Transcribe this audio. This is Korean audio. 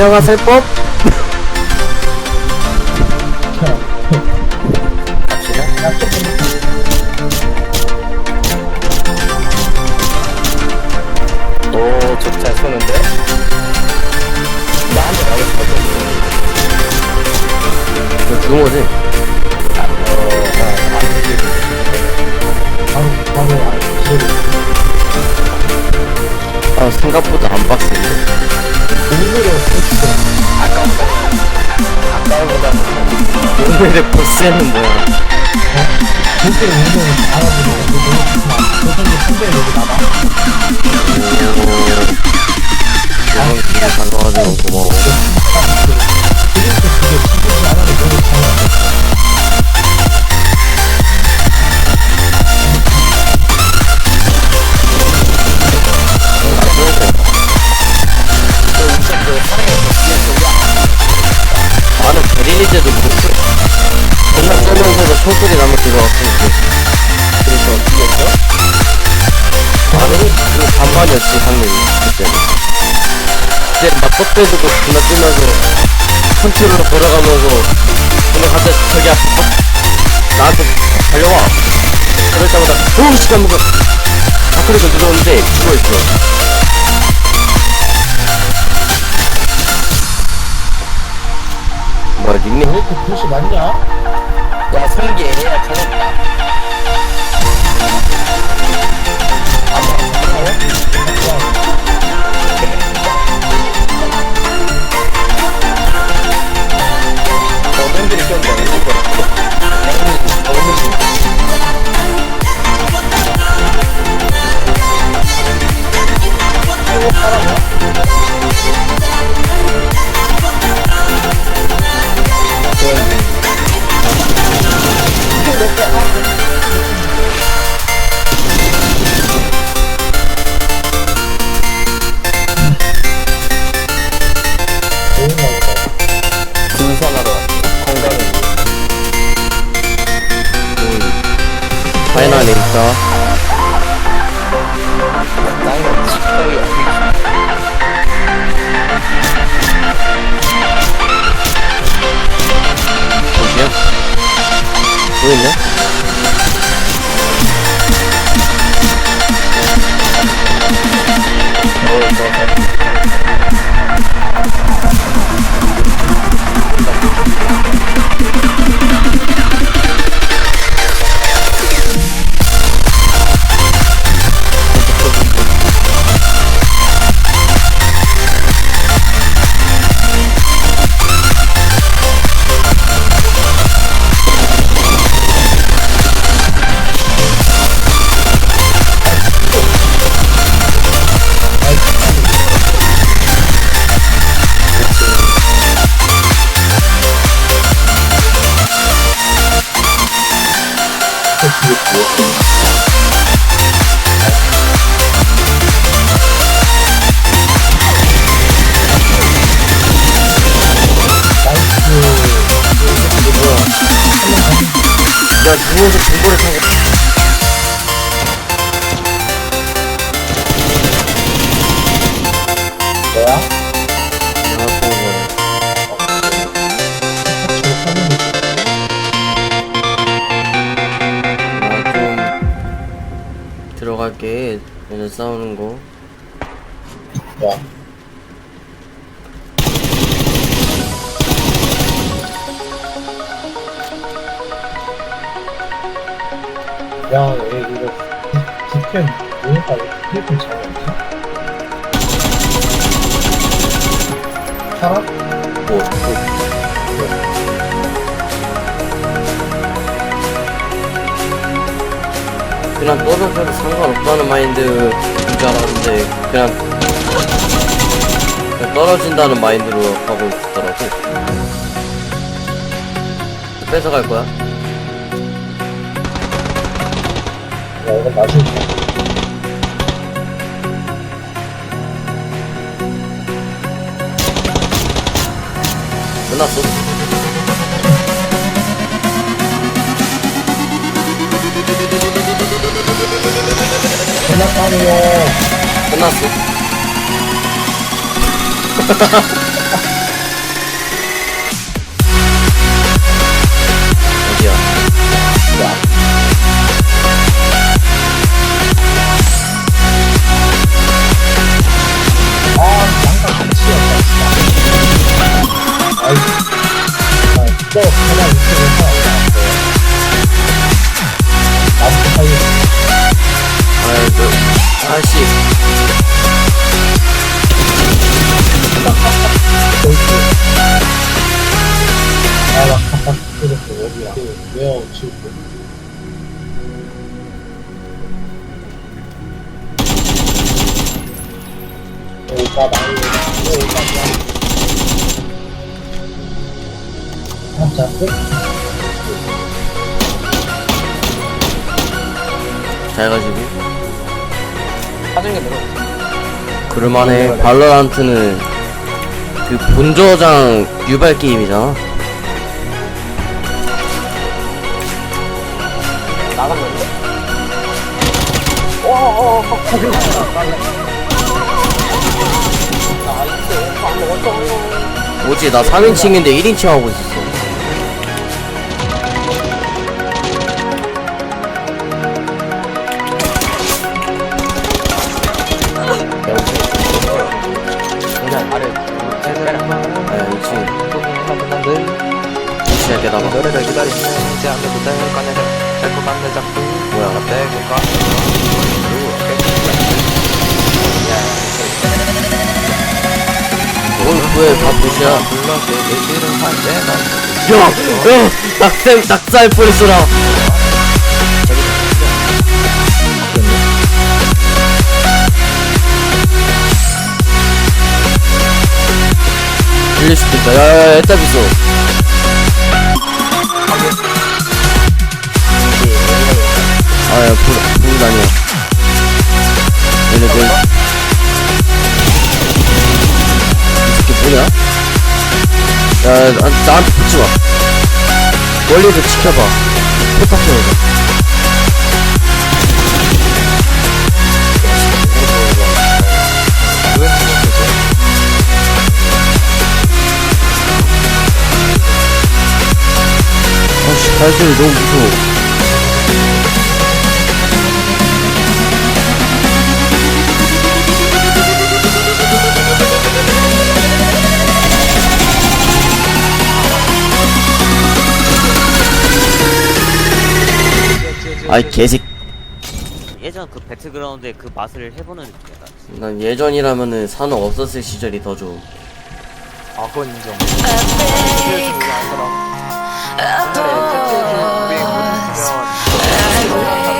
안녕하세요 법 오, 적잘 쏘는데? 나한테 나겠어. 이거 죽은 거지? 어, 어, 안아 생각보다 안 빡세네 아까보다 오늘의 보스는 뭐야 오 이런 잘 나와줘서 고마워 나는 그 반반이었지 상민이 그때는 그때 막 뻗대주고 존나 뛰면서 컨트롤로 돌아가면서 근데 갑자기 저기 앞에 막 나한테 달려와 그럴 때마다 오우 시간 먹어 앞으로 누르는데 죽어있어 뭐야 닉네임? 왜 이렇게 붓이 많냐? 야, 성기 애야. 어 파이널에 있어 보이네? 야 누워서 정보를 사고 얘네 싸우는 거 야. 야, 얘 이거 디펜 뭐니까 디펜 잘 없지? 사람? 뭐, 뭐. 그냥 떨어져도 상관없다는 마인드인 줄 알았는데 그냥, 그냥 떨어진다는 마인드로 하고 있더라고 뺏어갈 거야? 야, 이거 맛있네. 끝났어 끝났다니요. 끝났어 잘 가시고. 그럴만해. 발로란트는 그 본저장 유발 게임이잖아. 어어어 거기 먹었어. 뭐지 나 3인칭인데 1인칭 하고 있었어. 그냥 아래 제대로 아 2층. 하는데 2층에 게다가 노래를 기다리면 이제 안 돼도 될 거네 될것 같네 자꾸. 뭐야? 내고가 왜다 얘기를 할 때나 야! 야! 낙살 낙살 뻔했어라. 들릴 수도 있다. 야야야 애답 있어 아야 불, 불 아니야 얘네들 뭐냐? 야, 나, 나한테 붙지 마. 멀리서 지켜봐. 포탑? 아씨, 발소리 너무 무서워. 아이, 개색. 예전 그 배틀그라운드의 그 맛을 해보는 느낌이다. 난 예전이라면은 산업 없었을 시절이 더 좋음. 아 그건 인정 Oh,